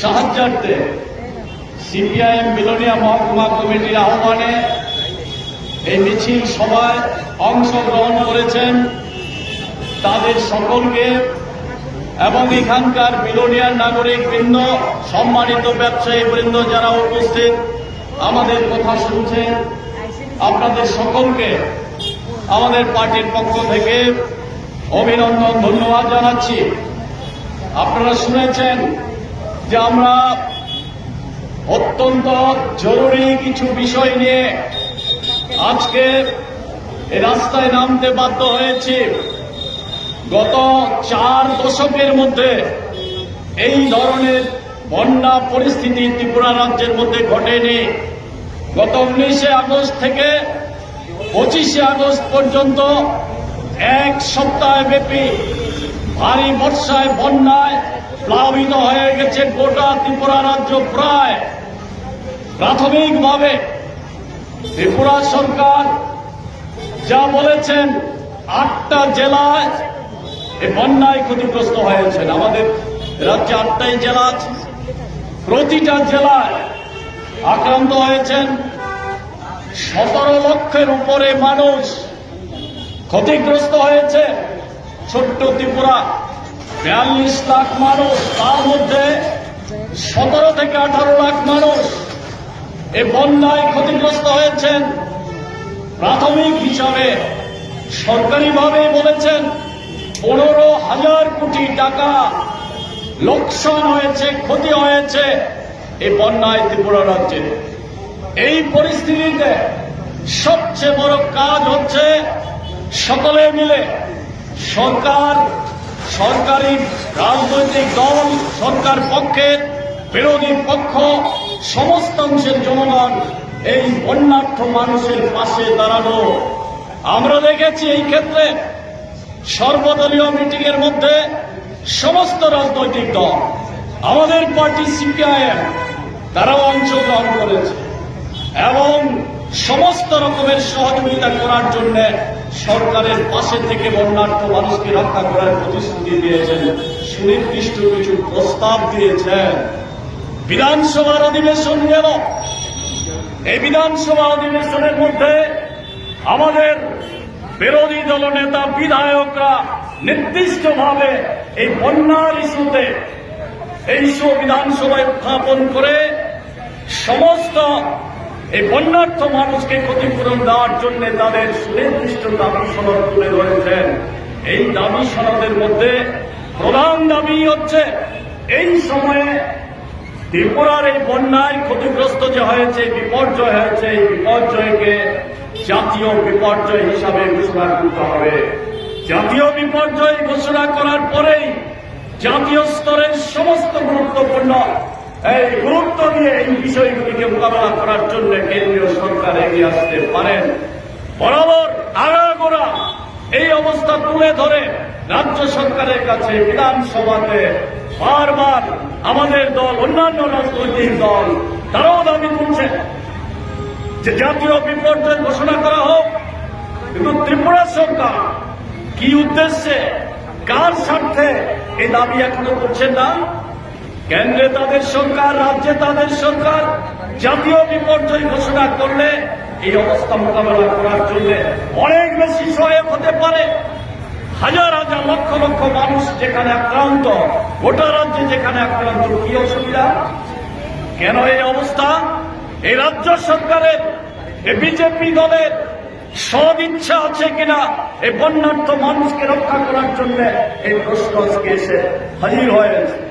সাহায্যার্থে CPIM Belonia মহকুমা কমিটির আহ্বানে এই মিছিল সভায় অংশগ্রহণ করেছেন তাদের সকলকে এবং এখানকার বিলোনিয়ার নাগরিক বৃন্দ সম্মানিত ব্যবসায়ী বৃন্দ যারা উপস্থিত, আমাদের কথা শুনছেন, আপনাদের সকলকে আমাদের পার্টির পক্ষ থেকে অভিনন্দন, ধন্যবাদ জানাচ্ছি। আপনারা শুনেছেন যে আমরা অত্যন্ত জরুরি কিছু বিষয় নিয়ে আজকে রাস্তায় নামতে বাধ্য হয়েছি। গত চার দশকের মধ্যে এই ধরনের বন্যা পরিস্থিতি ত্রিপুরা রাজ্যের মধ্যে ঘটেনি। গত উনিশে আগস্ট থেকে পঁচিশে আগস্ট পর্যন্ত এক সপ্তাহ ব্যাপী ভারী বর্ষায় বন্যায় প্লাবিত হয়ে গেছে গোটা ত্রিপুরা রাজ্য প্রায়। প্রাথমিকভাবে ত্রিপুরা সরকার যা বলেছেন, আটটা জেলায় এই বন্যায় ক্ষতিগ্রস্ত হয়েছেন। আমাদের রাজ্যে আটটাই জেলা আছে। প্রতিটা জেলায় আক্রান্ত হয়েছেন সতেরো লক্ষের উপরে মানুষ ক্ষতিগ্রস্ত হয়েছে ছোট্ট ত্রিপুরা। বিয়াল্লিশ লাখ মানুষ, তার মধ্যে সতেরো থেকে আঠারো লাখ মানুষ এ বন্যায় ক্ষতিগ্রস্ত হয়েছেন। প্রাথমিক হিসাবে সরকারিভাবে বলেছেন, পনেরো হাজার কোটি টাকা লোকসান হয়েছে, ক্ষতি হয়েছে এই বন্যায় ত্রিপুরা রাজ্যে। এই পরিস্থিতিতে সবচেয়ে বড় কাজ হচ্ছে সকলে মিলে সরকার সরকারি রাজনৈতিক দল, সরকার পক্ষের বিরোধী পক্ষ, সমস্ত অংশের জনগণ এই বন্যার্থ মানুষের পাশে দাঁড়ানো আমরা দেখেছি এই ক্ষেত্রে সর্বদলীয় মিটিং এর মধ্যে সমস্ত রাজনৈতিক দল, আমাদের পার্টি সিপিআইএম, তারাও অংশগ্রহণ করেছে। এবং সমস্ত রকমের সহযোগিতা করার জন্য সরকারের পাশে থেকে বন্যার্থ মানুষকে রক্ষা করার প্রতিশ্রুতি দিয়েছেন, সুনির্দিষ্ট কিছু প্রস্তাব দিয়েছেন। বিধানসভার অধিবেশন গেল। এই বিধানসভা অধিবেশনের মধ্যে আমাদের বিরোধী দলনেতা বিধায়করা নির্দিষ্টভাবে এই বন্যার ইস্যুতে, এই ইস্যু বিধানসভায় উত্থাপন করে সমস্ত এই বন্যার্থ মানুষকে ক্ষতিপূরণ দেওয়ার জন্য তাদের সুনির্দিষ্ট দাবি সনদ তুলে ধরেছেন। এই দাবি সনদের মধ্যে প্রধান দাবি হচ্ছে, এই সময়ে ত্রিপুরার এই বন্যায় ক্ষতিগ্রস্ত যে হয়েছে বিপর্যয় হয়েছে, এই বিপর্যয়কে জাতীয় বিপর্যয় হিসাবে ঘোষণা করতে হবে। জাতীয় বিপর্যয় ঘোষণা করার পরেই জাতীয় স্তরের সমস্ত গুরুত্বপূর্ণ এই গুরুত্ব দিয়ে এই বিষয়গুলিকে মোকাবেলা করার জন্য কেন্দ্রীয় সরকার এগিয়ে আসতে পারেন বরাবর আগাগোড়া এই অবস্থা তুলে ধরে রাজ্য সরকারের কাছে বিধানসভাতে বারবার আমাদের দল, অন্যান্য রাজনৈতিক দল তারাও দাবি তুলছে যে জাতীয় বিপর্যয় ঘোষণা করা হোক। কিন্তু ত্রিপুরা সরকার কি উদ্দেশ্যে, কার স্বার্থে এই দাবি এখনও করছেন না? কেন্দ্রে তাদের সরকার, রাজ্যে তাদের সরকার, জাতীয় বিপর্যয় ঘোষণা করলে এই অবস্থা মোকাবেলা করার জন্য অনেক বেশি সহায়ক হতে পারে। হাজার হাজার লক্ষ লক্ষ মানুষ যেখানে আক্রান্ত, গোটা রাজ্যে যেখানে আক্রান্ত, কি অসুবিধা? কেন এই অবস্থা? এই রাজ্য সরকারের বিজেপি দলের সব ইচ্ছা আছে কিনা? এই বন্যার্থ মানুষকে রক্ষা করার জন্য এই প্রশ্ন আজকে এসে হাজির হয়েছে।